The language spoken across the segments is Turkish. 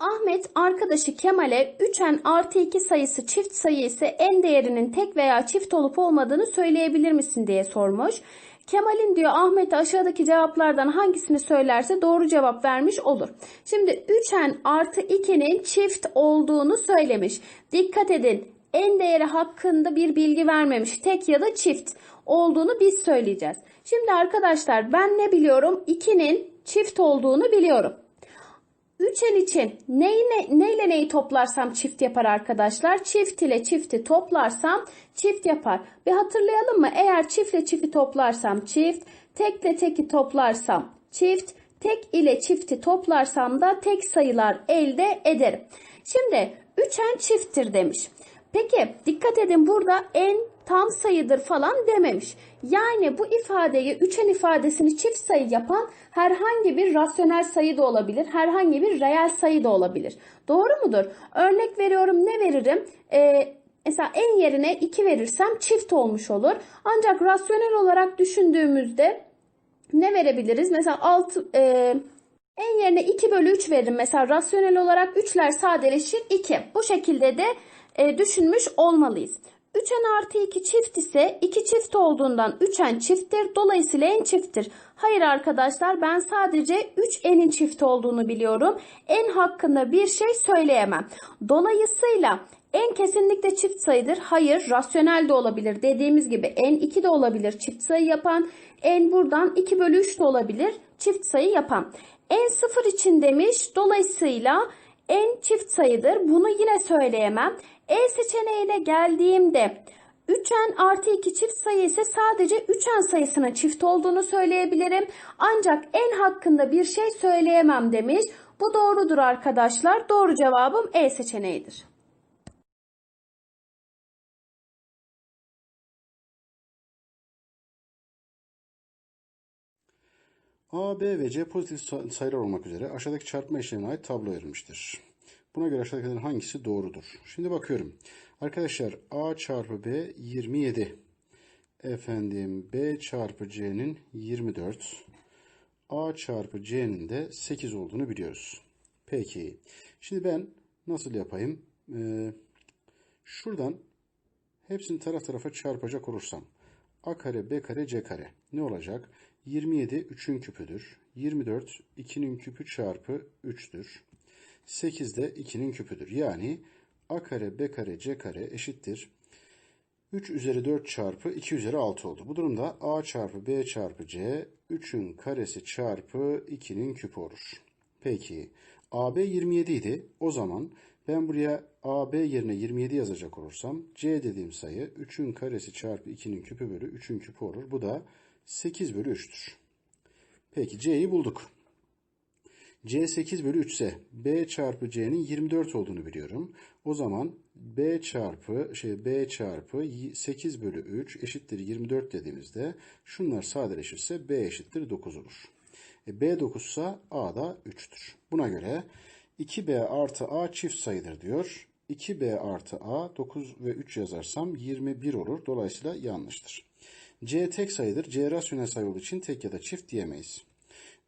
Ahmet arkadaşı Kemal'e 3n artı 2 sayısı çift sayı ise n değerinin tek veya çift olup olmadığını söyleyebilir misin diye sormuş. Kemal'in diyor Ahmet'e aşağıdaki cevaplardan hangisini söylerse doğru cevap vermiş olur. Şimdi 3n artı 2'nin çift olduğunu söylemiş. Dikkat edin n değeri hakkında bir bilgi vermemiş. Tek ya da çift olduğunu biz söyleyeceğiz. Şimdi arkadaşlar ben ne biliyorum? 2'nin çift olduğunu biliyorum. 3n için neyle, neyle neyi toplarsam çift yapar arkadaşlar? Çift ile çifti toplarsam çift yapar. Bir hatırlayalım mı? Eğer çiftle çifti toplarsam çift, tekle teki toplarsam çift, tek ile çifti toplarsam da tek sayılar elde ederim. Şimdi 3n çifttir demiş. Peki dikkat edin burada n tam sayıdır falan dememiş. Yani bu ifadeyi üçen ifadesini çift sayı yapan herhangi bir rasyonel sayı da olabilir. Herhangi bir reel sayı da olabilir. Doğru mudur? Örnek veriyorum ne veririm? Ee, mesela en yerine 2 verirsem çift olmuş olur. Ancak rasyonel olarak düşündüğümüzde ne verebiliriz? Mesela 6 e, en yerine 2 bölü 3 veririm. Mesela rasyonel olarak 3'ler sadeleşir 2. Bu şekilde de e, düşünmüş olmalıyız. 3n artı 2 çift ise 2 çift olduğundan 3n çifttir. Dolayısıyla n çifttir. Hayır arkadaşlar ben sadece 3n'in çift olduğunu biliyorum. n hakkında bir şey söyleyemem. Dolayısıyla n kesinlikle çift sayıdır. Hayır rasyonel de olabilir. Dediğimiz gibi n 2 de olabilir çift sayı yapan. n buradan 2 bölü 3 de olabilir çift sayı yapan. n 0 için demiş. Dolayısıyla n çift sayıdır. Bunu yine söyleyemem. E seçeneğine geldiğimde 3n artı 2 çift sayı ise sadece 3n sayısının çift olduğunu söyleyebilirim. Ancak n hakkında bir şey söyleyemem demiş. Bu doğrudur arkadaşlar. Doğru cevabım E seçeneğidir. A, B ve C pozitif sa- sayılar olmak üzere aşağıdaki çarpma işlemine ait tablo verilmiştir. Buna göre aşağıdakilerin hangisi doğrudur? Şimdi bakıyorum. Arkadaşlar A çarpı B 27. Efendim B çarpı C'nin 24. A çarpı C'nin de 8 olduğunu biliyoruz. Peki. Şimdi ben nasıl yapayım? Ee, şuradan hepsini taraf tarafa çarpacak olursam. A kare, B kare, C kare. Ne olacak? 27 3'ün küpüdür. 24 2'nin küpü çarpı 3'tür. 8 de 2'nin küpüdür. Yani A kare, B kare, C kare eşittir. 3 üzeri 4 çarpı 2 üzeri 6 oldu. Bu durumda A çarpı B çarpı C 3'ün karesi çarpı 2'nin küpü olur. Peki AB 27 idi. O zaman ben buraya AB yerine 27 yazacak olursam C dediğim sayı 3'ün karesi çarpı 2'nin küpü bölü 3'ün küpü olur. Bu da 8 bölü 3'tür. Peki C'yi bulduk. C 8 bölü 3 ise B çarpı C'nin 24 olduğunu biliyorum. O zaman B çarpı şey B çarpı 8 bölü 3 eşittir 24 dediğimizde şunlar sadeleşirse B eşittir 9 olur. E, B 9 ise A da 3'tür. Buna göre 2B artı A çift sayıdır diyor. 2B artı A 9 ve 3 yazarsam 21 olur. Dolayısıyla yanlıştır. C tek sayıdır. C rasyonel sayı olduğu için tek ya da çift diyemeyiz.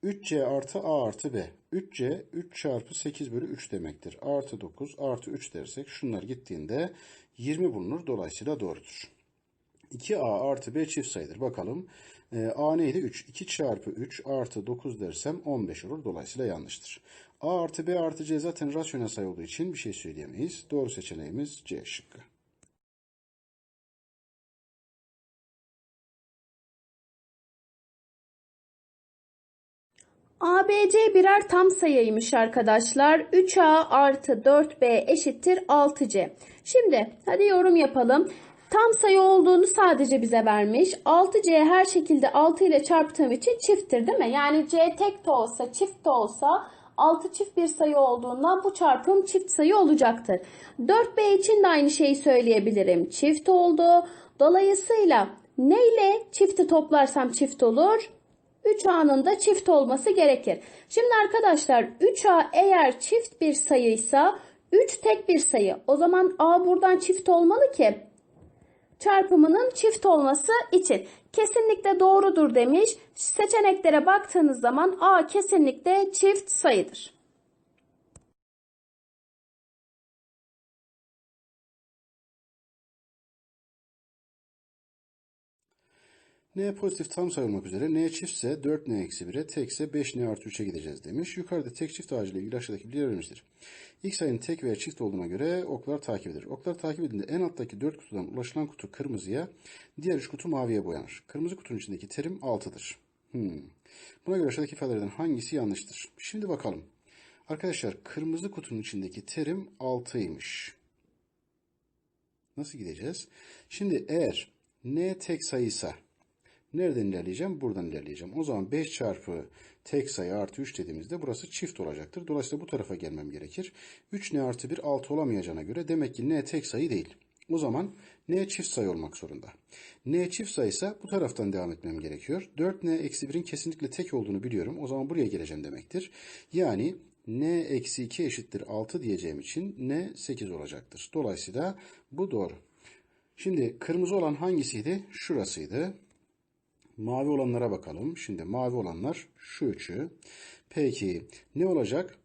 3C artı A artı B. 3C 3 çarpı 8 bölü 3 demektir. Artı 9 artı 3 dersek şunlar gittiğinde 20 bulunur. Dolayısıyla doğrudur. 2A artı B çift sayıdır. Bakalım. E, A neydi? 3. 2 çarpı 3 artı 9 dersem 15 olur. Dolayısıyla yanlıştır. A artı B artı C zaten rasyonel sayı olduğu için bir şey söyleyemeyiz. Doğru seçeneğimiz C şıkkı. ABC birer tam sayıymış arkadaşlar. 3A artı 4B eşittir 6C. Şimdi hadi yorum yapalım. Tam sayı olduğunu sadece bize vermiş. 6C her şekilde 6 ile çarptığım için çifttir değil mi? Yani C tek de olsa çift de olsa 6 çift bir sayı olduğundan bu çarpım çift sayı olacaktır. 4B için de aynı şeyi söyleyebilirim. Çift oldu. Dolayısıyla ne ile çifti toplarsam çift olur? 3A'nın da çift olması gerekir. Şimdi arkadaşlar 3A eğer çift bir sayıysa 3 tek bir sayı. O zaman A buradan çift olmalı ki çarpımının çift olması için. Kesinlikle doğrudur demiş. Seçeneklere baktığınız zaman A kesinlikle çift sayıdır. N pozitif tam sayı olmak üzere n çiftse 4n eksi 1'e tekse 5n artı 3'e gideceğiz demiş. Yukarıda tek çift ağacıyla ilgili aşağıdaki bilgiler verilmiştir. İlk sayının tek veya çift olduğuna göre oklar takip edilir. Oklar takip edildiğinde en alttaki 4 kutudan ulaşılan kutu kırmızıya, diğer 3 kutu maviye boyanır. Kırmızı kutunun içindeki terim 6'dır. Hmm. Buna göre aşağıdaki ifadelerden hangisi yanlıştır? Şimdi bakalım. Arkadaşlar kırmızı kutunun içindeki terim 6'ymış. Nasıl gideceğiz? Şimdi eğer n tek sayıysa nereden ilerleyeceğim? Buradan ilerleyeceğim. O zaman 5 çarpı tek sayı artı 3 dediğimizde burası çift olacaktır. Dolayısıyla bu tarafa gelmem gerekir. 3n artı 1 6 olamayacağına göre demek ki n tek sayı değil. O zaman n çift sayı olmak zorunda. n çift sayıysa bu taraftan devam etmem gerekiyor. 4n eksi 1'in kesinlikle tek olduğunu biliyorum. O zaman buraya geleceğim demektir. Yani n eksi 2 eşittir 6 diyeceğim için n 8 olacaktır. Dolayısıyla bu doğru. Şimdi kırmızı olan hangisiydi? Şurasıydı. Mavi olanlara bakalım. Şimdi mavi olanlar şu üçü. Peki ne olacak?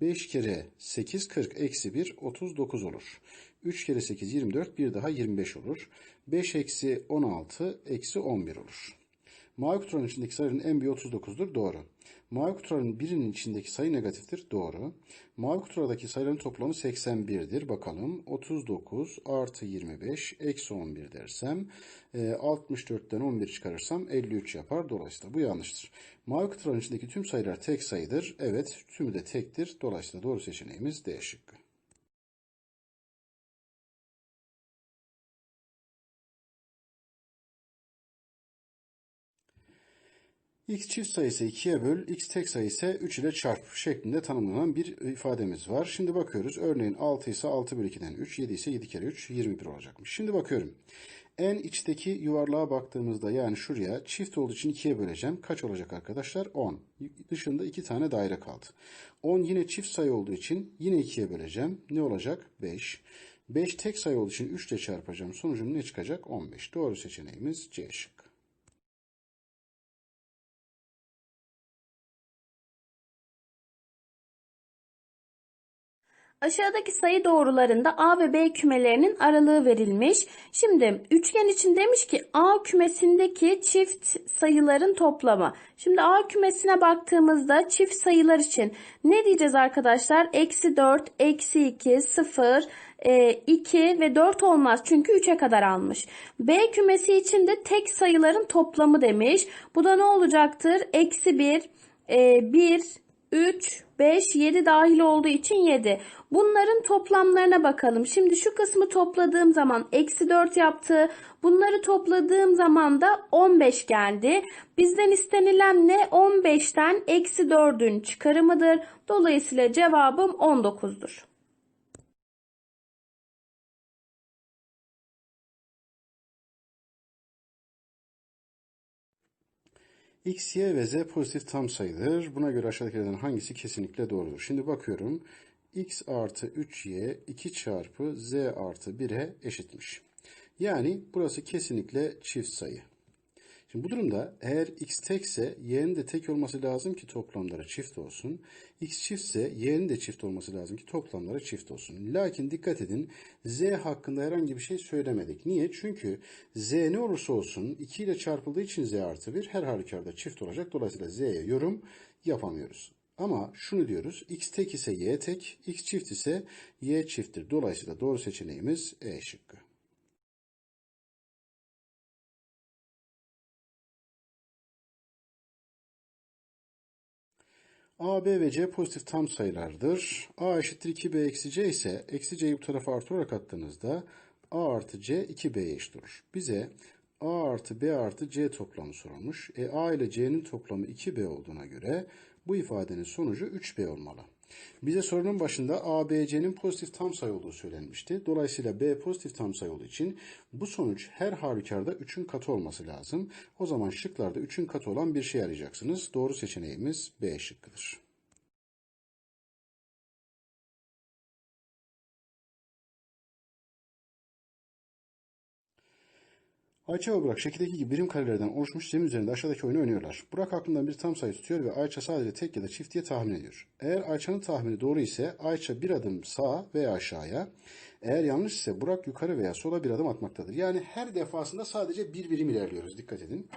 5 kere 8 40 eksi 1 39 olur. 3 kere 8 24 bir daha 25 olur. 5 eksi 16 eksi 11 olur. Mavi kutuların içindeki sayının en büyüğü 39'dur. Doğru. Mavi kutuların birinin içindeki sayı negatiftir. Doğru. Mavi kutulardaki sayıların toplamı 81'dir. Bakalım 39 artı 25 eksi 11 dersem e, 64'ten 11 çıkarırsam 53 yapar. Dolayısıyla bu yanlıştır. Mavi kutuların içindeki tüm sayılar tek sayıdır. Evet tümü de tektir. Dolayısıyla doğru seçeneğimiz D şıkkı. X çift sayısı 2'ye böl, x tek sayı ise 3 ile çarp şeklinde tanımlanan bir ifademiz var. Şimdi bakıyoruz. Örneğin 6 ise 6 bölü 2'den 3, 7 ise 7 kere 3, 21 olacakmış. Şimdi bakıyorum. En içteki yuvarlığa baktığımızda yani şuraya çift olduğu için 2'ye böleceğim. Kaç olacak arkadaşlar? 10. Dışında 2 tane daire kaldı. 10 yine çift sayı olduğu için yine 2'ye böleceğim. Ne olacak? 5. 5 tek sayı olduğu için 3 ile çarpacağım. Sonucum ne çıkacak? 15. Doğru seçeneğimiz C şıkkı. Aşağıdaki sayı doğrularında A ve B kümelerinin aralığı verilmiş. Şimdi üçgen için demiş ki A kümesindeki çift sayıların toplamı. Şimdi A kümesine baktığımızda çift sayılar için ne diyeceğiz arkadaşlar? Eksi 4, eksi 2, 0, 2 ve 4 olmaz çünkü 3'e kadar almış. B kümesi için de tek sayıların toplamı demiş. Bu da ne olacaktır? Eksi 1, 1, 3, 5, 7 dahil olduğu için 7. Bunların toplamlarına bakalım. Şimdi şu kısmı topladığım zaman eksi 4 yaptı. Bunları topladığım zaman da 15 geldi. Bizden istenilen ne? 15'ten eksi 4'ün çıkarımıdır. Dolayısıyla cevabım 19'dur. X, Y ve Z pozitif tam sayıdır. Buna göre aşağıdakilerden hangisi kesinlikle doğrudur? Şimdi bakıyorum. X artı 3Y 2 çarpı Z artı 1'e eşitmiş. Yani burası kesinlikle çift sayı. Şimdi bu durumda eğer x tekse y'nin de tek olması lazım ki toplamları çift olsun. x çiftse y'nin de çift olması lazım ki toplamları çift olsun. Lakin dikkat edin z hakkında herhangi bir şey söylemedik. Niye? Çünkü z ne olursa olsun 2 ile çarpıldığı için z artı 1 her halükarda çift olacak. Dolayısıyla z'ye yorum yapamıyoruz. Ama şunu diyoruz. X tek ise Y tek, X çift ise Y çifttir. Dolayısıyla doğru seçeneğimiz E şıkkı. A, B ve C pozitif tam sayılardır. A eşittir 2B eksi C ise eksi C'yi bu tarafa artı olarak attığınızda A artı C 2B'ye eşit olur. Bize A artı B artı C toplamı sorulmuş. E, A ile C'nin toplamı 2B olduğuna göre bu ifadenin sonucu 3B olmalı. Bize sorunun başında A, B, C'nin pozitif tam sayı olduğu söylenmişti. Dolayısıyla B pozitif tam sayı olduğu için bu sonuç her halükarda 3'ün katı olması lazım. O zaman şıklarda 3'ün katı olan bir şey arayacaksınız. Doğru seçeneğimiz B şıkkıdır. Ayça ve Burak şekildeki gibi birim karelerden oluşmuş zemin üzerinde aşağıdaki oyunu oynuyorlar. Burak aklından bir tam sayı tutuyor ve Ayça sadece tek ya da çift diye tahmin ediyor. Eğer Ayça'nın tahmini doğru ise Ayça bir adım sağa veya aşağıya, Eğer yanlış ise Burak yukarı veya sola bir adım atmaktadır. Yani her defasında sadece bir birim ilerliyoruz. Dikkat edin.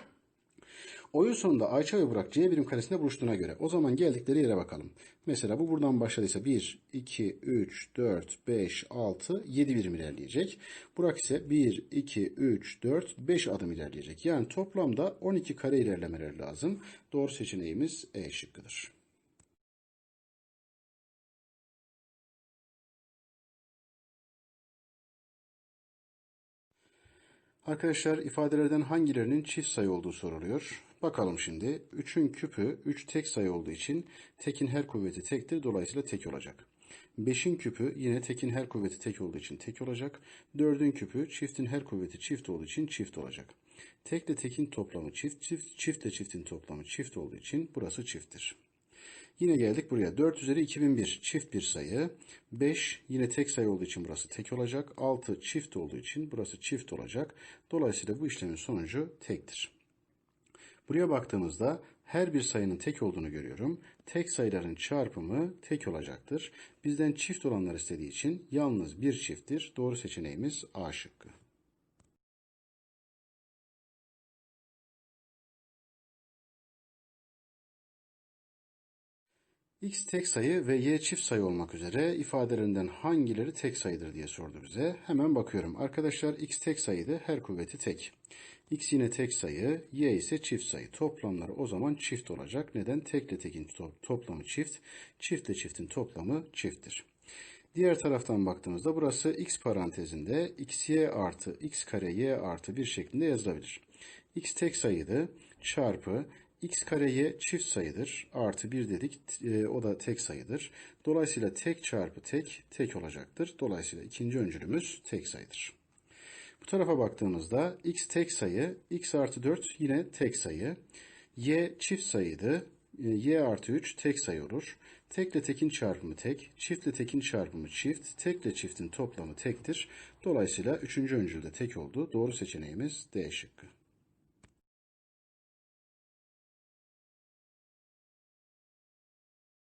Oyun sonunda Ayça ve Burak C birim karesinde buluştuğuna göre o zaman geldikleri yere bakalım. Mesela bu buradan başladıysa 1, 2, 3, 4, 5, 6, 7 birim ilerleyecek. Burak ise 1, 2, 3, 4, 5 adım ilerleyecek. Yani toplamda 12 kare ilerlemeleri lazım. Doğru seçeneğimiz E şıkkıdır. Arkadaşlar ifadelerden hangilerinin çift sayı olduğu soruluyor. Bakalım şimdi. 3'ün küpü 3 tek sayı olduğu için tekin her kuvveti tektir. Dolayısıyla tek olacak. 5'in küpü yine tekin her kuvveti tek olduğu için tek olacak. 4'ün küpü çiftin her kuvveti çift olduğu için çift olacak. Tekle tekin toplamı çift, çift, çiftle çiftin toplamı çift olduğu için burası çifttir. Yine geldik buraya. 4 üzeri 2001 çift bir sayı. 5 yine tek sayı olduğu için burası tek olacak. 6 çift olduğu için burası çift olacak. Dolayısıyla bu işlemin sonucu tektir. Buraya baktığımızda her bir sayının tek olduğunu görüyorum. Tek sayıların çarpımı tek olacaktır. Bizden çift olanlar istediği için yalnız bir çifttir. Doğru seçeneğimiz A şıkkı. X tek sayı ve Y çift sayı olmak üzere ifadelerinden hangileri tek sayıdır diye sordu bize. Hemen bakıyorum. Arkadaşlar X tek sayıydı. Her kuvveti tek. X yine tek sayı, Y ise çift sayı. Toplamları o zaman çift olacak. Neden? Tekle tekin to- toplamı çift, çiftle çiftin toplamı çifttir. Diğer taraftan baktığımızda burası x parantezinde xy artı x kare y artı 1 şeklinde yazılabilir. x tek sayıydı çarpı x kare y çift sayıdır. Artı 1 dedik e, o da tek sayıdır. Dolayısıyla tek çarpı tek tek olacaktır. Dolayısıyla ikinci öncülümüz tek sayıdır. Tarafa baktığımızda x tek sayı, x artı 4 yine tek sayı. y çift sayıydı. E, y artı 3 tek sayı olur. Tekle tekin çarpımı tek, çiftle tekin çarpımı çift, tekle çiftin toplamı tektir. Dolayısıyla üçüncü öncülde tek oldu. Doğru seçeneğimiz D şıkkı.